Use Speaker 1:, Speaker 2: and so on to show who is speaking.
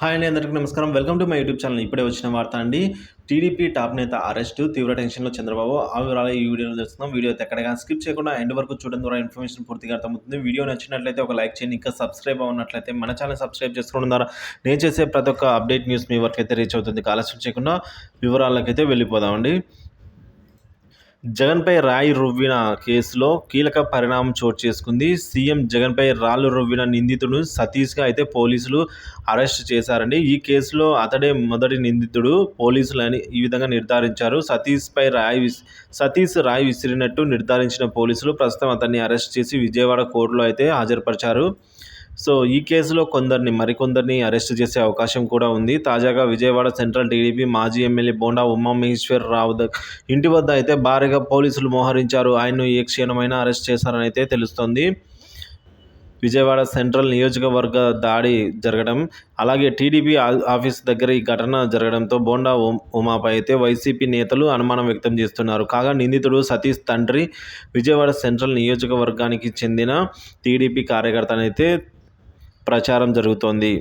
Speaker 1: Hi అండి అందరికీ నమస్కారం. Welcome to my YouTube channel. ఇప్పుడే వచ్చిన వార్త అండి. టీడీపీ టాప్ నేత అరెస్టు తీవ్ర టెన్షన్లో చంద్రబాబు. ఆ వివరాలు ఈ వీడియోలో తెలుస్తున్నాం వీడియో ఎక్కడగా స్కిప్ చేయకుండా ఎండ్ వరకు చూడడం ద్వారా ఇన్ఫర్మేషన్ పూర్తిగా అర్థమవుతుంది. వీడియో నచ్చినట్లయితే ఒక లైక్ చేయండి. ఇంకా సబ్స్క్రైబ్ అవ్వనట్లయితే మన ఛానల్ సబ్స్క్రైబ్ చేసుకోవడం ద్వారా నేను చేసే ప్రతి ఒక్క అప్డేట్ న్యూస్ మీ వరకు అయితే రీచ్ అవుతుంది. ఆలస్యం చేయకుండా వివరాలకైతే వెళ్ళిపోదామండి. జగన్పై రాయి రువ్విన కేసులో కీలక పరిణామం చోటు చేసుకుంది. సీఎం జగన్పై రాళ్ళు రువ్విన నిందితుడు సతీష్గా అయితే పోలీసులు అరెస్ట్ చేశారండి. ఈ కేసులో అతడే మొదటి నిందితుడు. పోలీసులు అని ఈ విధంగా నిర్ధారించారు. సతీష్పై రాయి సతీష్ రాయి విసిరినట్టు నిర్ధారించిన పోలీసులు ప్రస్తుతం అతన్ని అరెస్ట్ చేసి విజయవాడ కోర్టులో అయితే హాజరుపరిచారు. సో ఈ కేసులో కొందరిని మరికొందరిని అరెస్ట్ చేసే అవకాశం కూడా ఉంది. తాజాగా విజయవాడ సెంట్రల్ టీడీపీ మాజీ ఎమ్మెల్యే బోండా ఉమామహేశ్వరరావు ఇంటి వద్ద అయితే భారీగా పోలీసులు మోహరించారు. ఆయన్ను ఏ క్షీణమైనా అరెస్ట్ చేశారని అయితే తెలుస్తోంది. విజయవాడ సెంట్రల్ నియోజకవర్గ దాడి జరగడం అలాగే టీడీపీ ఆఫీస్ దగ్గర ఈ ఘటన జరగడంతో బోండా ఉమాపై అయితే వైసీపీ నేతలు అనుమానం వ్యక్తం చేస్తున్నారు. కాగా నిందితుడు సతీష్ తండ్రి విజయవాడ సెంట్రల్ నియోజకవర్గానికి చెందిన టీడీపీ కార్యకర్తనైతే ప్రచారం జరుగుతోంది.